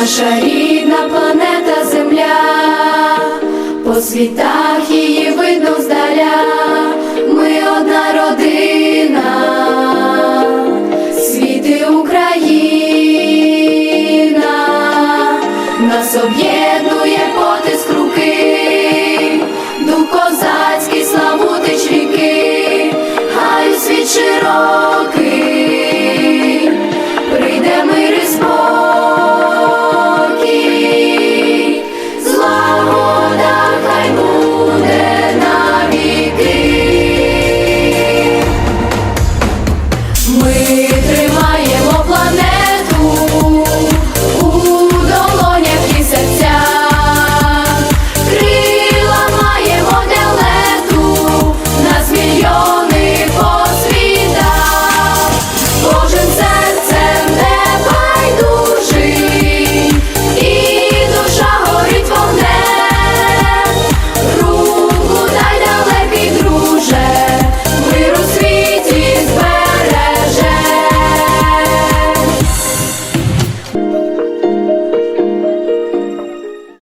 наша рідна планета Земля, по світах її видно здаля, ми одна родина, світи Україна, нас об'єднує потиск руки.